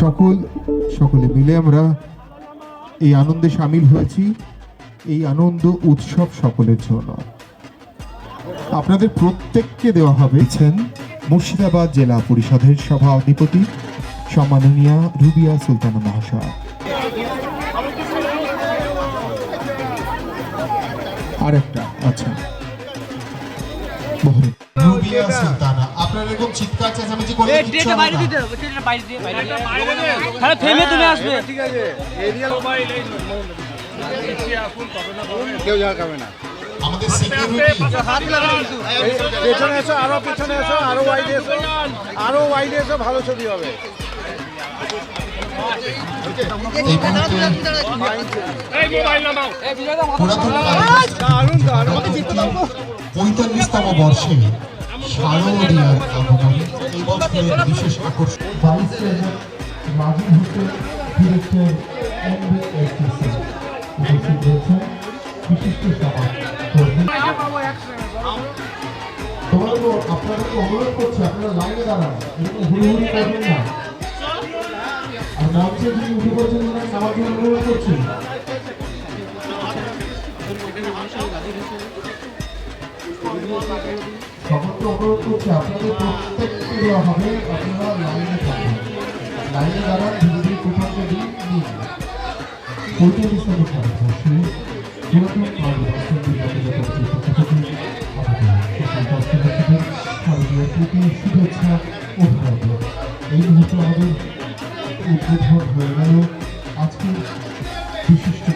সকল সকলে মিলে আমরা এই আনন্দে সামিল হয়েছি। এই আনন্দ উৎসব সকলের জন্য। আপনাদের প্রত্যেককে দেওয়া হবে ছেন মুর্শিদাবাদ জেলা পরিষদের সভাধিপতি সম্মাননীয় রুবিয়া সুলতানা মহাশয়। আরেকটা আচ্ছা। রুবিয়া সুলতানা। আপনারা এরকম চিৎকার চেঁচামেচি করলে কিচ্ছু ট্রেনটা হবে বাইরে না। দিতে হবে ট্রেনটা বাইরে দিয়ে বাইরে তাহলে থেমে তুমি আসবে। কেউ যাওয়া যাবে না। আমাদের সিকিউরিটি পেছনে এসো আরও পেছনে এসো আরও ওয়াইড এসো আরও ওয়াইড এসো ভালো ছবি হবে। এই পঁয়তাল্লিশতম বর্ষে শারদীয়ার আগমনে এই বছরের বিশেষ আকর্ষণ vice president Rajib Hossain director NBSTC উপস্থিত অনুরোধ করছি আপনারা লাইনে দাঁড়ান এরকম না আর মঞ্চে যিনি উঠে পড়ছেন অনুরোধ করছি সবকে অবরোধ করছে আপনাদের প্রত্যেককে দেওয়া হবে আপনারা লাইনে থাকবেন লাইনে দ্বারা ধীরে ধীরে কোথাও দিন নিন পঁয়তাল্লিশ নম্বর ভারতবর্ষে পুরাতন ভারতবর্ষের বিভাগের শুভেচ্ছা অভিনন্দন এই মুহূর্তে আমাদের উদ্বোধন হয়ে গেল আজকের বিশিষ্ট